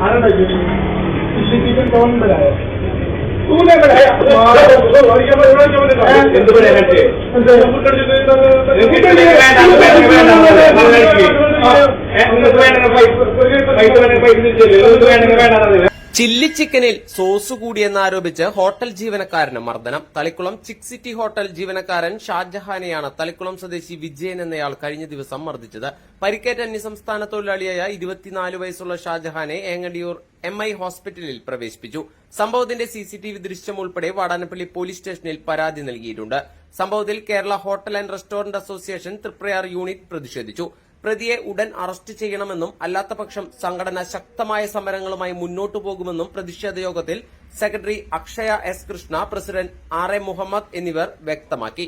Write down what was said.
ആരാണ് എന്ത് പറയാനേ പൈസ വേണമെങ്കിൽ പൈസ വേണമെങ്കിൽ വേണ്ട ചില്ലി ചിക്കനിൽ സോസ് കൂടിയെന്നാരോപിച്ച് ഹോട്ടൽ ജീവനക്കാരന് മർദ്ദനം. തളിക്കുളം ചിക് സിറ്റി ഹോട്ടൽ ജീവനക്കാരൻ ഷാജഹാനെയാണ് തളിക്കുളം സ്വദേശി വിജയൻ എന്നയാൾ കഴിഞ്ഞ ദിവസം മർദ്ദിച്ചത്. പരിക്കേറ്റ അന്യസംസ്ഥാന തൊഴിലാളിയായ ഇരുപത്തിനാല് വയസ്സുള്ള ഷാജഹാനെ ഏങ്ങടിയൂർ എം ഐ ഹോസ്പിറ്റലിൽ പ്രവേശിപ്പിച്ചു. സംഭവത്തിന്റെ സിസിടിവി ദൃശ്യം ഉൾപ്പെടെ വാടാനപ്പള്ളി പോലീസ് സ്റ്റേഷനിൽ പരാതി നൽകിയിട്ടുണ്ട്. സംഭവത്തിൽ Kerala hotel and restaurant association Triprayar unit പ്രതിഷേധിച്ചു. പ്രതിയെ ഉടൻ അറസ്റ്റ് ചെയ്യണമെന്നും അല്ലാത്തപക്ഷം സംഘടന ശക്തമായ സമരങ്ങളുമായി മുന്നോട്ടു പോകുമെന്നും പ്രതിഷേധ യോഗത്തിൽ secretary Akshaya S Krishna president R A Muhammad എന്നിവർ വ്യക്തമാക്കി.